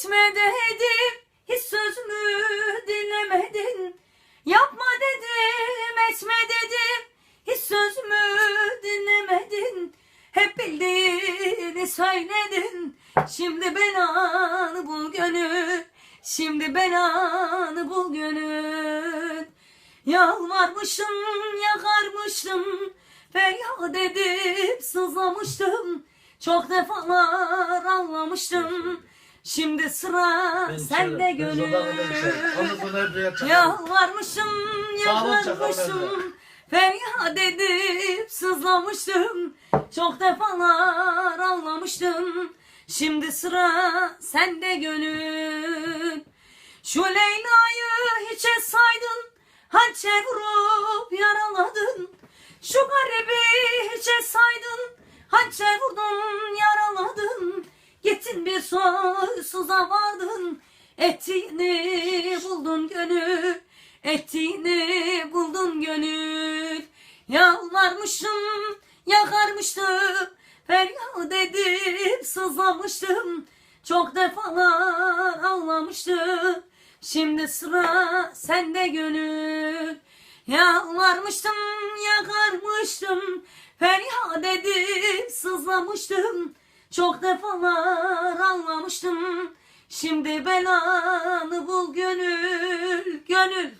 Etme dedim hiç sözümü dinlemedin? Yapma dedim etme dedim. Hiç sözümü dinlemedin? Hep bildiğini söyledin. Şimdi belanı bul gönül. Şimdi belanı bul gönül. Yalvarmışım yakarmıştım Feryat edip sızlamıştım. Çok defalar anlamıştım Şimdi sıra Ben sende gönül. Yalvarmışım, yakarmışım Feryat edip sızlamıştım. Çok defalar anlamıştım Şimdi sıra sende gönül. Şu Leyla'yı hiçe saydın. Hançer vurup Gittin bir soysuza vardın. Ettiğini buldun gönül Ettiğini buldun gönül. Yalvarmışım yakarmıştım Feryat edip sızlamıştım. Çok defalar ağlamıştım Şimdi sıra sende gönül. Yalvarmıştım yakarmıştım Feryat edip sızlamıştım Çok defalar ağlamıştım Şimdi belanı bul gönül gönül